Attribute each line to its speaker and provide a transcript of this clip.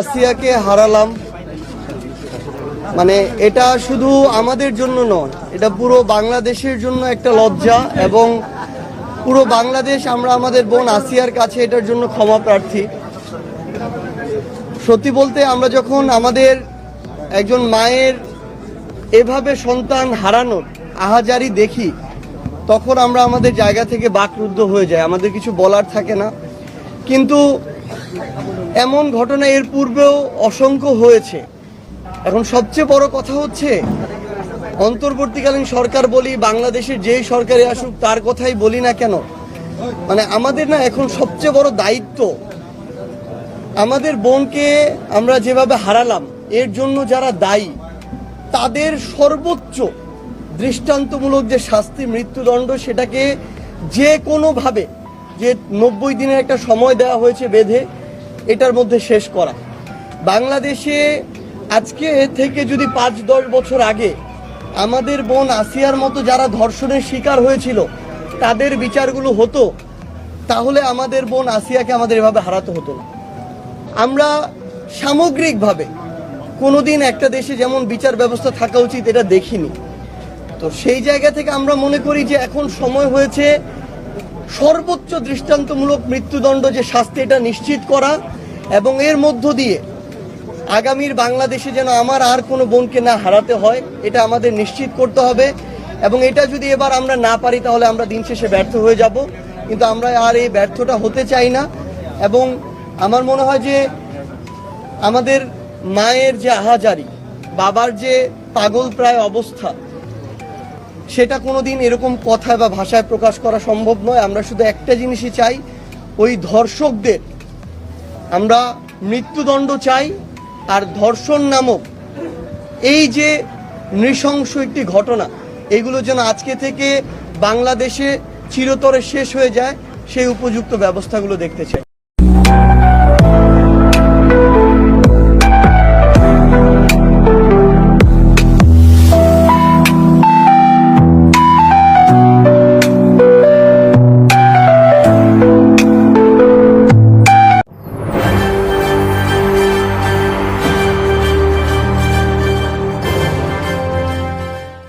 Speaker 1: আসিয়াকে হারালাম। মানে এটা শুধু আমাদের জন্য নয়, এটা পুরো বাংলাদেশের জন্য একটা লজ্জা এবং পুরো বাংলাদেশ, আমরা আমাদের বোন আসিয়ার কাছে এটার জন্য ক্ষমা প্রার্থী। সত্যি বলতে আমরা যখন আমাদের একজন মায়ের এভাবে সন্তান হারানোর আহাজারি দেখি, তখন আমরা আমাদের জায়গা থেকে বাকরুদ্ধ হয়ে যায় আমাদের কিছু বলার থাকে না। কিন্তু এমন ঘটনা এর পূর্বেও অসংখ্য হয়েছে। এখন সবচেয়ে বড় কথা হচ্ছে, অন্তর্বর্তীকালীন সরকার বলি, বাংলাদেশের যেই সরকারে আসুক, তার কথাই বলি না কেন? মানে আমাদের না এখন সবচেয়ে বড় দায়িত্ব। আমাদের বোনকে আমরা যেভাবে হারালাম, এর জন্য যারা দায়ী, তাদের সর্বোচ্চ দৃষ্টান্তমূলক যে শাস্তি, মৃত্যুদণ্ড, সেটাকে যে কোনোভাবে যে নব্বই দিনের একটা সময় দেওয়া হয়েছে বেঁধে, এটার মধ্যে শেষ করা। বাংলাদেশে আজকে থেকে যদি পাঁচ, দশ বছর আগে আমাদের বোন আসিয়ার মতো যারা ধর্ষণের শিকার হয়েছিল, তাদের বিচারগুলো হতো, তাহলে আমাদের বোন আসিয়াকে আমাদের এভাবে হারাতে হতো না। আমরা সামগ্রিকভাবে কোনোদিন একটা দেশে যেমন বিচার ব্যবস্থা থাকা উচিত, এটা দেখিনি। তো সেই জায়গা থেকে আমরা মনে করি যে এখন সময় হয়েছে সর্বোচ্চ দৃষ্টান্তমূলক মৃত্যুদণ্ড যে শাস্তি, এটা নিশ্চিত করা এবং এর মধ্য দিয়ে আগামীর বাংলাদেশে যেন আমার আর কোনো বোনকে না হারাতে হয়, এটা আমাদের নিশ্চিত করতে হবে এবং এটা যদি এবার আমরা না পারি, তাহলে আমরা দিন শেষে ব্যর্থ হয়ে যাব। কিন্তু আমরা আর এই ব্যর্থটা হতে চাই না এবং আমার মনে হয় যে আমাদের মায়ের যে আহাজারি, বাবার যে পাগল প্রায় অবস্থা সেটা কোনো দিন এরকম কথায় বা ভাষায় প্রকাশ করা সম্ভব নয়। আমরা শুধু একটা জিনিসই চাই, ওই ধর্ষকদের। আমরা মৃত্যুদণ্ড চাই, আর ধর্ষণ নামক এই যে নৃশংস একটি ঘটনা, এগুলো যেন আজকে থেকে বাংলাদেশে চিরতরে শেষ হয়ে যায়, সেই উপযুক্ত ব্যবস্থাগুলো দেখতে চাই।